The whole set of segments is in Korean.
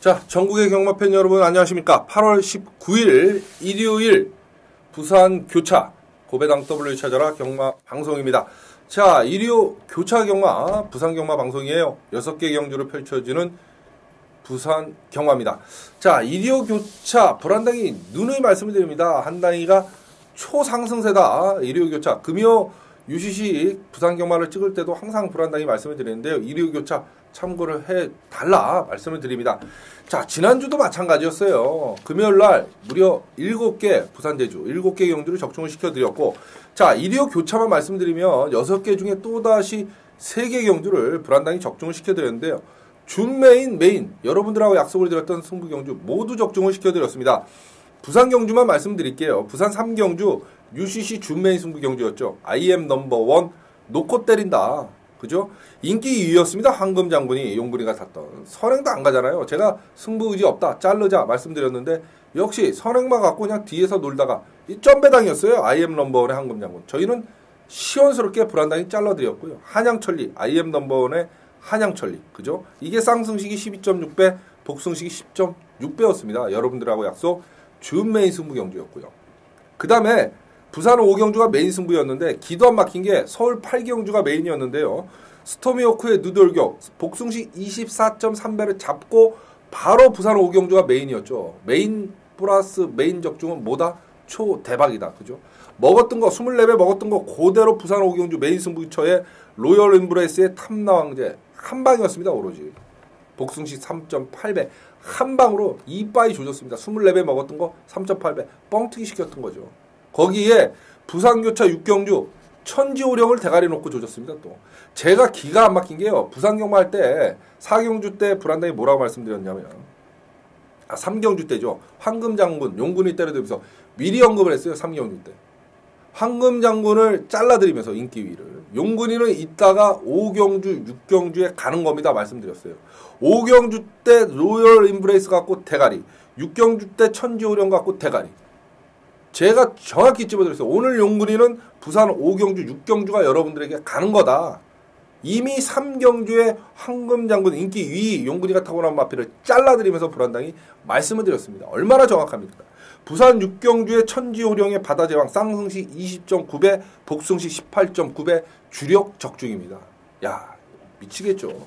자, 전국의 경마팬 여러분 안녕하십니까? 8월 19일 일요일 부산 교차 고배당 W 찾아라 경마 방송입니다. 자, 일요 교차 경마 부산 경마 방송이에요. 6개 경주로 펼쳐지는 부산 경마입니다. 자, 일요 교차 불한당이 누누이 말씀을 드립니다. 한 단위가 초상승세다. 일요 교차 금요 UCC 부산 경마를 찍을 때도 항상 불한당이 말씀을 드리는데요. 일요 교차 참고를 해 달라 말씀을 드립니다. 자, 지난주도 마찬가지였어요. 금요일 날 무려 7개 부산 제주 7개 경주를 적중을 시켜 드렸고 자, 일요 교차만 말씀드리면 6개 중에 또다시 3개 경주를 불안당히 적중을 시켜 드렸는데요. 준 메인 메인 여러분들하고 약속을 드렸던 승부 경주 모두 적중을 시켜 드렸습니다. 부산 경주만 말씀드릴게요. 부산 3경주 UCC 준 메인 승부 경주였죠. IM 넘버 원 놓고 때린다. 그죠? 인기 2위였습니다. 황금 장군이 용군이가 탔던. 선행도 안 가잖아요. 제가 승부 의지 없다. 자르자 말씀드렸는데 역시 선행만 갖고 그냥 뒤에서 놀다가 이 점배당이었어요. IM 넘버원의 황금 장군. 저희는 시원스럽게 불안당이 잘라드렸고요. 한양천리 IM 넘버원의 한양천리. 그죠? 이게 쌍승식이 12.6배, 복승식이 10.6배였습니다. 여러분들하고 약속 준 메인 승부 경주였고요. 그 다음에 부산 5경주가 메인 승부였는데 기도 안 막힌 게 서울 8경주가 메인이었는데요. 스토미오크의 누돌격 복숭식 24.3배를 잡고 바로 부산 5경주가 메인이었죠. 메인 플러스 메인 적중은 뭐다? 초 대박이다. 그죠? 먹었던 거 24배 먹었던 거 그대로 부산 5경주 메인 승부처의 로열 엠브레스의 탐나왕제 한 방이었습니다. 오로지. 복숭식 3.8배 한 방으로 이빠이 조졌습니다. 24배 먹었던 거 3.8배 뻥튀기 시켰던 거죠. 거기에 부산교차 육경주 천지오령을 대가리 놓고 조졌습니다. 또 제가 기가 안 막힌 게요. 부산경마 할때 4경주 때 불안당이 뭐라고 말씀드렸냐면 아 3경주 때죠. 황금장군 용군이 때려들면서 미리 언급을 했어요. 3경주 때. 황금장군을 잘라드리면서 인기위를 용군이는 이따가 5경주 6경주에 가는 겁니다. 말씀드렸어요. 5경주 때 로열 인브레이스 갖고 대가리 6경주 때 천지오령 갖고 대가리 제가 정확히 집어드렸어요. 오늘 용군이는 부산 5경주, 6경주가 여러분들에게 가는 거다. 이미 3경주의 황금장군 인기 위 용군이가 타고난 마피를 잘라드리면서 불안당이 말씀을 드렸습니다. 얼마나 정확합니까? 부산 6경주의 천지호령의 바다제왕 쌍승시 20.9배, 복승시 18.9배 주력 적중입니다. 야 미치겠죠.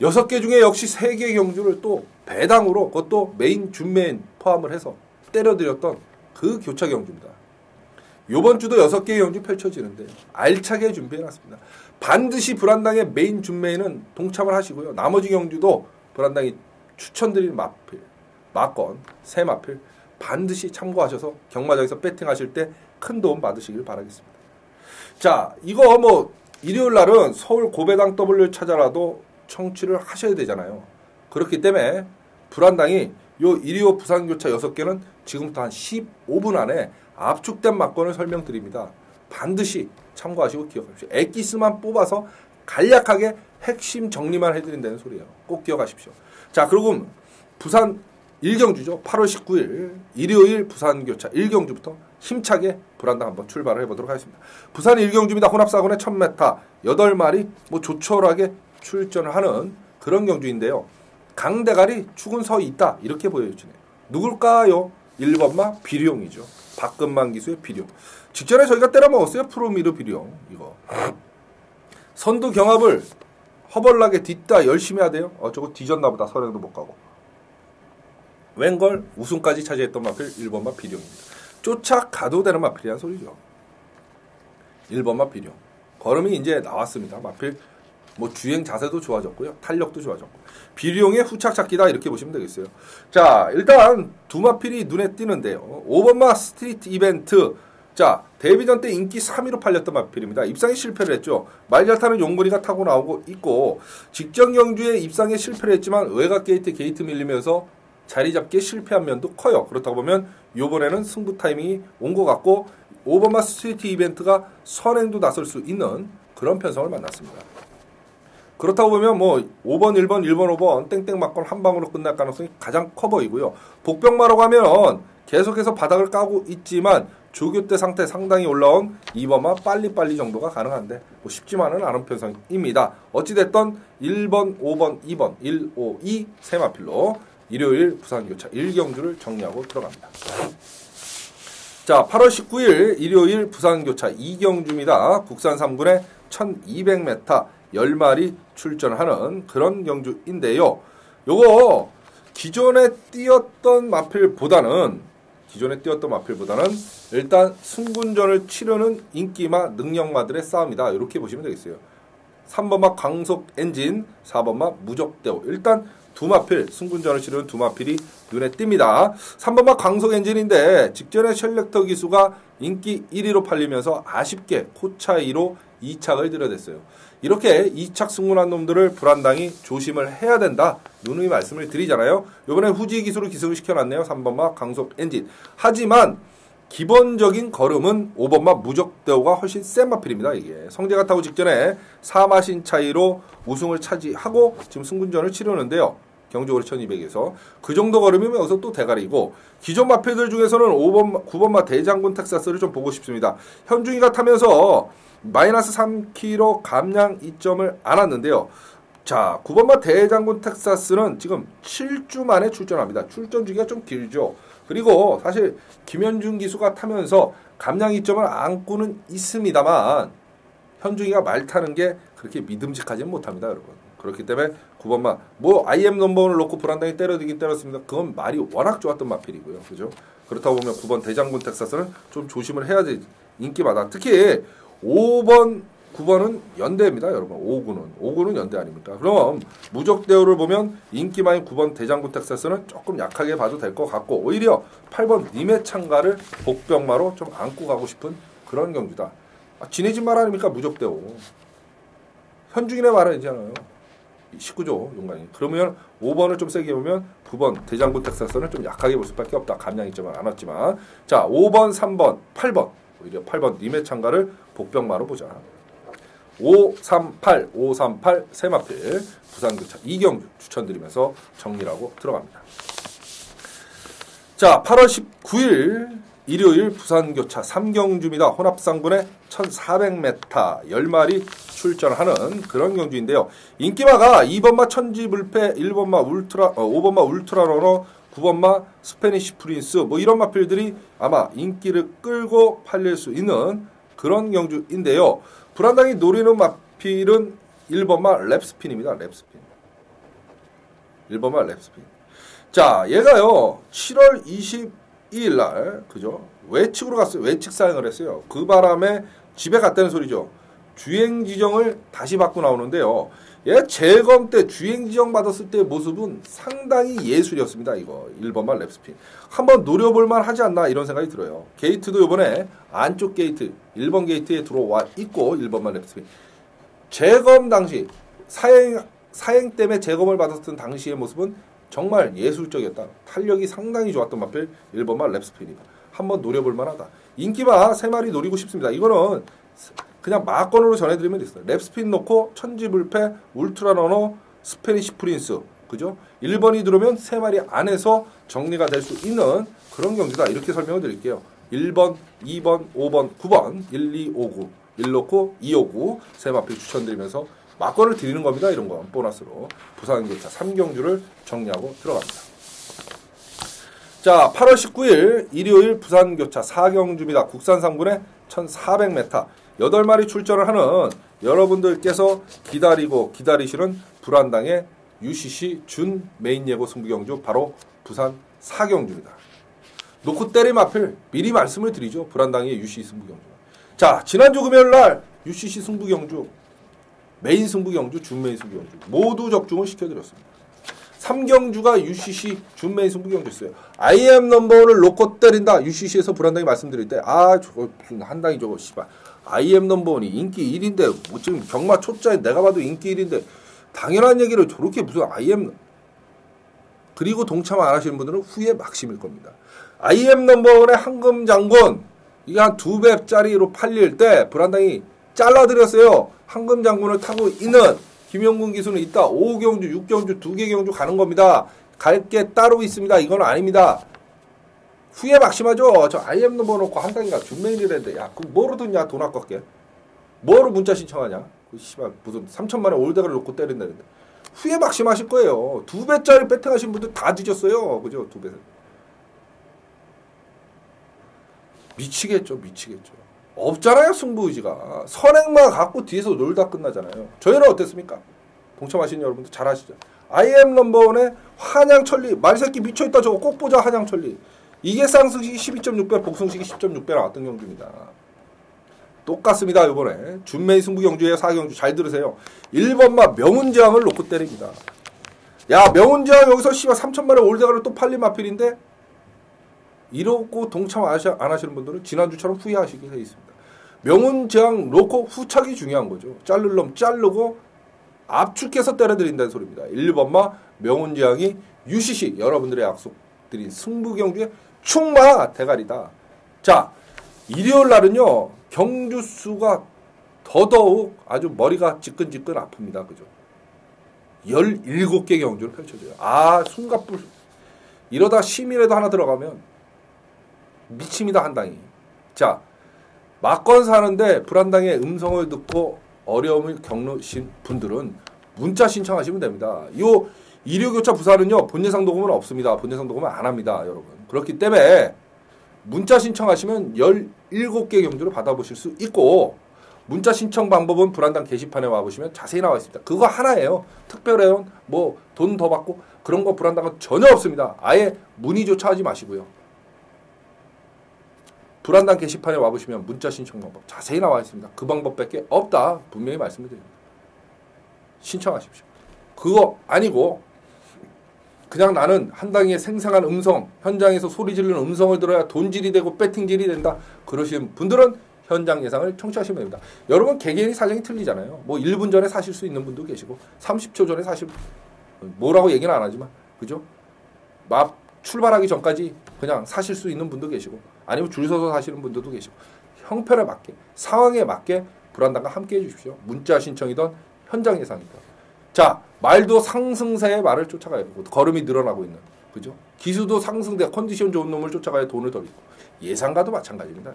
6개 중에 역시 3개 경주를 또 배당으로 그것도 메인 준메인 포함을 해서 때려드렸던 그 교차 경주입니다. 요번 주도 6개의 경주 펼쳐지는데 알차게 준비해놨습니다. 반드시 불안당의 메인 준메인은 동참을 하시고요. 나머지 경주도 불안당이 추천드리는 마필, 마건, 새 마필 반드시 참고하셔서 경마장에서 배팅하실 때 큰 도움 받으시길 바라겠습니다. 자, 이거 뭐 일요일 날은 서울 고배당 W 찾아라도 청취를 하셔야 되잖아요. 그렇기 때문에 불안당이 요 125 부산교차 6개는 지금부터 한 15분 안에 압축된 막건을 설명드립니다. 반드시 참고하시고 기억하십시오. 엑기스만 뽑아서 간략하게 핵심 정리만 해드린다는 소리예요. 꼭 기억하십시오. 자, 그리고 부산 1경주죠. 8월 19일 일요일 부산교차 1경주부터 힘차게 불안당 한번 출발을 해보도록 하겠습니다. 부산 1경주입니다. 혼합사건의 1000m 8마리 뭐 조촐하게 출전을 하는 그런 경주인데요. 강대가리 축은 서 있다 이렇게 보여지네요. 누굴까요? 1번마 비룡이죠. 박근만 기수의 비룡. 직전에 저희가 때려 먹었어요. 프로미르 비룡 이거. 선두 경합을 허벌나게 딛다 열심히 하대요. 어 저거 뒤졌나 보다. 선행도 못 가고. 웬걸 우승까지 차지했던 마필 1번 마 비룡입니다. 쫓아가도 되는 마필이란 소리죠. 1번마 비룡. 걸음이 이제 나왔습니다. 마필 뭐 주행 자세도 좋아졌고요. 탄력도 좋아졌고. 비룡의 후착착기다 이렇게 보시면 되겠어요. 자, 일단 두마필이 눈에 띄는데요. 5번마 스트리트 이벤트. 자, 데뷔전 때 인기 3위로 팔렸던 마필입니다. 입상에 실패를 했죠. 말 잘 타는 용군이가 타고 나오고 있고 직전 경주에 입상에 실패를 했지만 외곽 게이트 게이트 밀리면서 자리 잡기에 실패한 면도 커요. 그렇다고 보면 요번에는 승부 타이밍이 온 것 같고 5번마 스트리트 이벤트가 선행도 나설 수 있는 그런 편성을 만났습니다. 그렇다고 보면 뭐 5번, 1번, 1번, 5번 땡땡 맞건 한 방으로 끝날 가능성이 가장 커 보이고요. 복병마라고 하면 계속해서 바닥을 까고 있지만 조교 때 상태 상당히 올라온 2번만 빨리빨리 정도가 가능한데 뭐 쉽지만은 않은 편성입니다. 어찌됐던 1번, 5번, 2번, 1, 5, 2 세마필로 일요일 부산교차 1경주를 정리하고 들어갑니다. 자, 8월 19일 일요일 부산교차 2경주입니다. 국산 3군에 1200m 10마리 출전하는 그런 경주인데요. 요거 기존에 뛰었던 마필보다는 기존에 뛰었던 마필보다는 일단 승군전을 치르는 인기마 능력마들의 싸움이다. 이렇게 보시면 되겠어요. 3번마 강속 엔진, 4번마 무적대오. 일단 두 마필, 승군전을 치르는 두 마필이 눈에 띕니다. 3번마 강속 엔진인데 직전에 셜렉터 기수가 인기 1위로 팔리면서 아쉽게 코차이로 2착을 들여댔어요. 이렇게 2착 승군한 놈들을 불안당히 조심을 해야 된다. 누누이 말씀을 드리잖아요. 이번에 후지 기수로 기승을 시켜놨네요. 3번마 강속 엔진. 하지만 기본적인 걸음은 5번마 무적대오가 훨씬 센 마필입니다. 이게 성재가 타고 직전에 4마신 차이로 우승을 차지하고 지금 승군전을 치르는데요. 경주거리 1200에서 그 정도 걸음이면 여기서 또 대가리고 기존 마필들 중에서는 5번 9번마 대장군 텍사스를 좀 보고 싶습니다. 현중이가 타면서 마이너스 3kg 감량 이점을 안았는데요. 자, 9번마 대장군 텍사스는 지금 7주 만에 출전합니다. 출전 주기가 좀 길죠. 그리고 사실 김현중 기수가 타면서 감량 이점을 안고는 있습니다만 현중이가 말 타는 게 그렇게 믿음직하지는 못합니다, 여러분. 그렇기 때문에 9번마 뭐 IM 넘버원을 놓고 불안당히 때려들긴 때렸습니다. 그건 말이 워낙 좋았던 마필이고요. 그죠? 그렇다고 보면 9번 대장군 텍사스는 좀 조심을 해야 지 인기마다 특히 5번 9번은 연대입니다, 여러분. 5구는. 5구는 연대 아닙니까? 그럼 무적 대우를 보면 인기 많은 9번 대장군 텍사스는 조금 약하게 봐도 될 것 같고 오히려 8번 님의 창가를 복병마로 좀 안고 가고 싶은 그런 경주다. 아, 지내진 말 아닙니까? 무적 대우. 현중인의 말은있잖아요 19조 용광이. 그러면 5번을 좀 세게 보면 9번 대장군 텍사스는 좀 약하게 볼 수밖에 없다. 감량 이점은 안 왔지만 자 5번, 3번, 8번 오히려 8번 님의 창가를 복병마로 보자. 538, 538 세마필 부산교차 이경주 추천드리면서 정리하고 들어갑니다. 자, 8월 19일 일요일 부산교차 3경주입니다. 혼합상군에 1400m 10마리 출전하는 그런 경주인데요. 인기마가 2번마 천지불패, 1번마 울트라, 어, 5번마 울트라러너, 9번마 스페니시 프린스 뭐 이런 마필들이 아마 인기를 끌고 팔릴 수 있는 그런 경주인데요. 불안당이 노리는 마필은 1번마 랩스핀입니다. 랩스핀. 1번마 랩스핀. 자, 얘가요. 7월 22일 날 그죠? 외측으로 갔어요. 외측 사행을 했어요. 그 바람에 집에 갔다는 소리죠. 주행 지정을 다시 받고 나오는데요. 얘 재검 때 주행 지정 받았을 때 모습은 상당히 예술이었습니다. 이거 1번만 랩스핀. 한번 노려볼 만 하지 않나 이런 생각이 들어요. 게이트도 이번에 안쪽 게이트 1번 게이트에 들어와 있고 1번만 랩스핀. 재검 당시 사행 사행 때문에 재검을 받았던 당시의 모습은 정말 예술적이었다. 탄력이 상당히 좋았던 마필 1번만 랩스핀이다. 한번 노려볼 만하다. 인기바 3마리 노리고 싶습니다. 이거는 그냥 마건으로 전해드리면 됐어요. 랩스핀 넣고 천지불패, 울트라 러너, 스페니시 프린스. 그죠? 1번이 들어오면 3마리 안에서 정리가 될 수 있는 그런 경기다. 이렇게 설명을 드릴게요. 1번, 2번, 5번, 9번, 1, 2, 5, 9. 1 넣고 2, 5, 9. 세 마필 추천드리면서 막건을 드리는 겁니다. 이런 거 보너스로. 부산교차 3경주를 정리하고 들어갑니다. 자, 8월 19일 일요일 부산교차 4경주입니다. 국산 3군에 1400m. 8마리 출전을 하는 여러분들께서 기다리고 기다리시는 불안당의 UCC 준 메인 예고 승부 경주 바로 부산 사경주입니다. 놓고 때림 앞을 미리 말씀을 드리죠. 불안당의 UCC 승부 경주. 자, 지난주 금요일 날 UCC 승부 경주 메인 승부 경주, 준메인 승부 경주 모두 적중을 시켜드렸습니다. 3경주가 UCC 준메인 승부 경주였어요. IM 넘버원을 놓고 때린다. UCC에서 불안당히 말씀드릴 때, 아, 저거 무슨 한 당이 저거, 씨발. IM 넘버원이 인기 1인데 뭐 지금 경마 초짜에 내가 봐도 인기 1인데 당연한 얘기를 저렇게 무슨 IM 그리고 동참 안 하시는 분들은 후에 막심일 겁니다. IM 넘버원의 황금 장군 이게 한 두 배짜리로 팔릴 때 불안당이 잘라드렸어요. 황금 장군을 타고 있는 김영군 기수는 있다. 5경주, 6경주, 2개 경주 가는 겁니다. 갈 게 따로 있습니다. 이건 아닙니다. 후에 막심하죠. 저 IM 넘버 놓고 한 단계가 준메일이랬는데 야 그럼 뭐로 듣냐 돈 아깝게. 뭐로 문자 신청하냐. 그 씨발 무슨 3천만 원 올대가를 놓고 때린다는데. 후에 막심하실 거예요. 두 배짜리 배팅하신 분들 다 뒤졌어요. 그죠? 두 배. 미치겠죠. 미치겠죠. 없잖아요. 승부 의지가. 선행만 갖고 뒤에서 놀다 끝나잖아요. 저희는 어땠습니까? 동참하신 여러분들 잘 아시죠? IM 넘버원의 한양천리 말새끼 미쳐있다 저거 꼭 보자 한양천리 이게 쌍승식이 12.6배 복승식이 10.6배 나왔던 경주입니다. 똑같습니다. 이번에 준메이 승부 경주에 4경주 잘 들으세요. 1번마 명운지항을 놓고 때립니다. 야 명운지항 여기서 씨발 3천만 원 올대가를 또 팔림 마필인데 이러고 동참 안 하시는 분들은 지난주처럼 후회하시게 돼 있습니다. 명운지항 놓고 후착이 중요한 거죠. 놈 자르고 압축해서 때려드린다는 소리입니다. 1번마 명운지항이 UCC 여러분들의 약속드린 승부 경주의 충마 대가리다. 자 일요일 날은요 경주수가 더더욱 아주 머리가 지끈지끈 아픕니다. 그죠? 17개 경주를 펼쳐져요. 아 숨가불 이러다 심이라도 하나 들어가면 미칩니다 한 당이. 자 막건 사는데 불안당의 음성을 듣고 어려움을 겪으신 분들은 문자 신청하시면 됩니다. 요 일요교차 부산은요 본예상 도금은 없습니다. 본예상 도금은 안 합니다, 여러분. 그렇기 때문에 문자 신청하시면 17개 경주를 받아보실 수 있고 문자 신청 방법은 불안당 게시판에 와보시면 자세히 나와 있습니다. 그거 하나예요. 특별회원 뭐 돈 더 받고 그런 거 불안당은 전혀 없습니다. 아예 문의조차 하지 마시고요. 불안당 게시판에 와보시면 문자 신청 방법 자세히 나와 있습니다. 그 방법밖에 없다. 분명히 말씀을 드립니다. 신청하십시오. 그거 아니고 그냥 나는 한당의 생생한 음성, 현장에서 소리 지르는 음성을 들어야 돈질이 되고 배팅질이 된다. 그러시는 분들은 현장 예상을 청취하시면 됩니다. 여러분 개개인이 사정이 틀리잖아요. 뭐 1분 전에 사실 수 있는 분도 계시고 30초 전에 사실 뭐라고 얘기는 안 하지만 그죠? 막 출발하기 전까지 그냥 사실 수 있는 분도 계시고 아니면 줄 서서 사시는 분들도 계시고 형편에 맞게 상황에 맞게 불안당과 함께 해주십시오. 문자 신청이던 현장 예상이든 자 말도 상승세의 말을 쫓아가야 되고 걸음이 늘어나고 있는 그죠? 기수도 상승돼 컨디션 좋은 놈을 쫓아가야 돈을 더 잃고 예상가도 마찬가지입니다.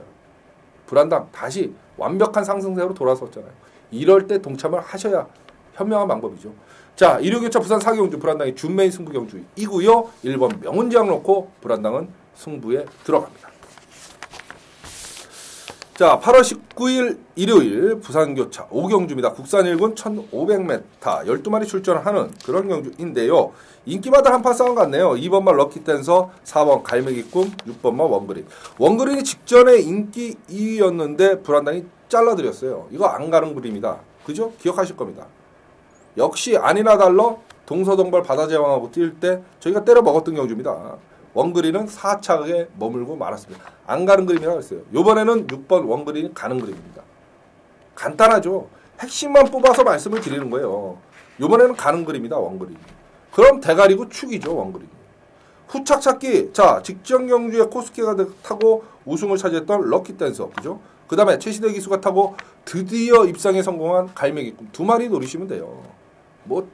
불안당 다시 완벽한 상승세로 돌아섰잖아요. 이럴 때 동참을 하셔야 현명한 방법이죠. 자, 일요교차 부산 사경주 불안당이 준메인 승부 경주이고요. 1번 명운지항 놓고 불안당은 승부에 들어갑니다. 자, 8월 19일 일요일 부산교차 5경주입니다. 국산 1군 1500m 12마리 출전하는 그런 경주인데요. 인기마다 한판 싸움 같네요. 2번만 럭키댄서, 4번 갈매기 꿈, 6번만 원그린. 원그린이 직전에 인기 2위였는데 불안당이 잘라드렸어요. 이거 안 가는 그림이다. 그죠? 기억하실 겁니다. 역시 아니나 달러 동서동발 바다제왕하고 뛸 때 저희가 때려 먹었던 경주입니다. 원그린은 4차에 머물고 말았습니다. 안 가는 그림이라고 했어요. 요번에는 6번 원그린이 가는 그림입니다. 간단하죠. 핵심만 뽑아서 말씀을 드리는 거예요. 요번에는 가는 그림이다, 원그린. 그럼 대가리고 축이죠, 원그린. 후착 찾기. 자, 직전 경주에 코스케가 타고 우승을 차지했던 럭키 댄서. 그죠? 그 다음에 최시대 기수가 타고 드디어 입상에 성공한 갈매기 꿈. 두 마리 노리시면 돼요. 뭐,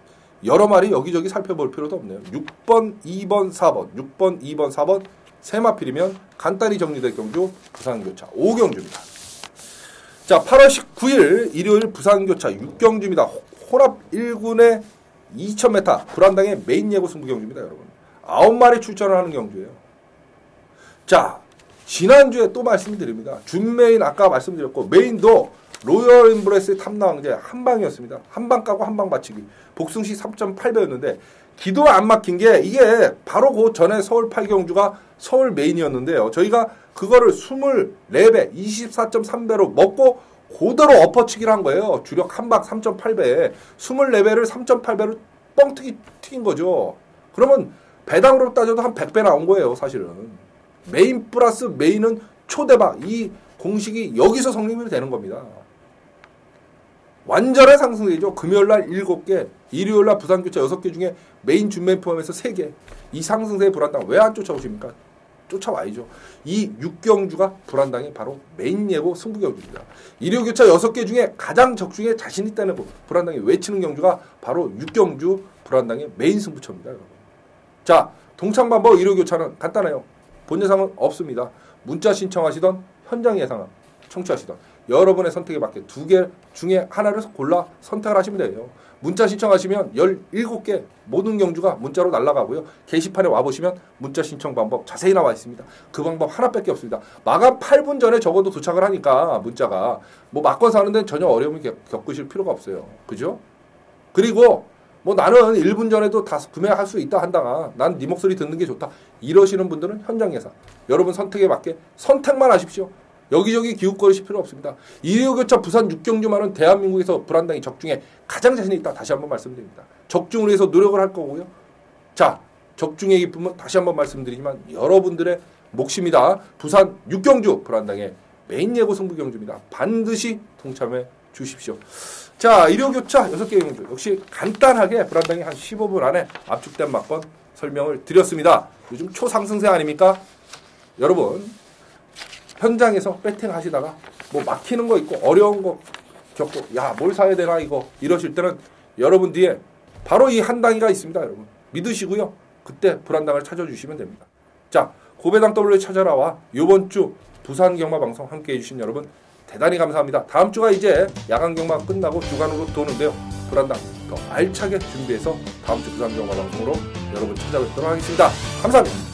여러 마리 여기저기 살펴볼 필요도 없네요. 6번, 2번, 4번, 6번, 2번, 4번 세 마필이면 간단히 정리될 경주 부산교차 5경주입니다. 자, 8월 19일 일요일 부산교차 6경주입니다. 혼합 1군의 2000m 불안당의 메인 예고 승부 경주입니다, 여러분. 9마리 출전을 하는 경주예요. 자, 지난주에 또 말씀드립니다. 준메인 아까 말씀드렸고 메인도 로열 인브레스의 탐나왕제 한 방이었습니다. 한 방 까고 한 방 맞히기. 복승시 3.8배였는데 기도 안 막힌 게 이게 바로 그 전에 서울 8경주가 서울 메인이었는데요. 저희가 그거를 24배, 24.3배로 먹고 그대로 엎어치기를 한 거예요. 주력 한 방 3.8배. 24배를 3.8배로 뻥튀기 튀긴 거죠. 그러면 배당으로 따져도 한 100배 나온 거예요, 사실은. 메인 플러스 메인은 초대박. 이 공식이 여기서 성립이 되는 겁니다. 완전한 상승이죠. 금요일날 7개, 일요일날 부산교차 6개 중에 메인 준메인 포함해서 3개. 이 상승세의 불안당 왜 안 쫓아오십니까? 쫓아와야죠. 이 6경주가 불안당이 바로 메인 예고 승부 경주입니다. 일요교차 6개 중에 가장 적중에 자신 있다는 불안당이 외치는 경주가 바로 6경주 불안당의 메인 승부처입니다. 여러분. 자, 동창반법 일요교차는 간단해요. 본 예상은 없습니다. 문자 신청하시던 현장 예상 청취하시던 여러분의 선택에 맞게 두 개 중에 하나를 골라 선택을 하시면 돼요. 문자 신청하시면 17개 모든 경주가 문자로 날아가고요. 게시판에 와보시면 문자 신청 방법 자세히 나와 있습니다. 그 방법 하나밖에 없습니다. 마감 8분 전에 적어도 도착을 하니까 문자가 뭐 막건 사는 데는 전혀 어려움을 겪- 겪으실 필요가 없어요. 그죠? 그리고 뭐 나는 1분 전에도 다 구매할 수 있다 한다가 난 네 목소리 듣는 게 좋다. 이러시는 분들은 현장 예상 여러분 선택에 맞게 선택만 하십시오. 여기저기 기웃거리실 필요 없습니다. 이리오교차 부산 육경주만은 대한민국에서 불안당이 적중에 가장 자신이 있다. 다시 한번 말씀드립니다. 적중을 위해서 노력을 할 거고요. 자 적중의 기쁨은 다시 한번 말씀드리지만 여러분들의 몫입니다. 부산 육경주 불안당의 메인 예고 승부 경주입니다. 반드시 동참해 주십시오 자, 일요교차 6개 경주. 역시 간단하게 불안당이 한 15분 안에 압축된 막건 설명을 드렸습니다. 요즘 초상승세 아닙니까? 여러분, 현장에서 배팅 하시다가 뭐 막히는 거 있고 어려운 거 겪고 야, 뭘 사야 되나 이거 이러실 때는 여러분 뒤에 바로 이한 단위가 있습니다, 여러분. 믿으시고요. 그때 불안당을 찾아주시면 됩니다. 자, 고배당 W 찾아라와 요번 주 부산 경마 방송 함께 해주신 여러분 대단히 감사합니다. 다음 주가 이제 야간 경마 끝나고 주간으로 도는데요. 불안당 더 알차게 준비해서 다음 주 부산 경마 방송으로 여러분 찾아뵙도록 하겠습니다. 감사합니다.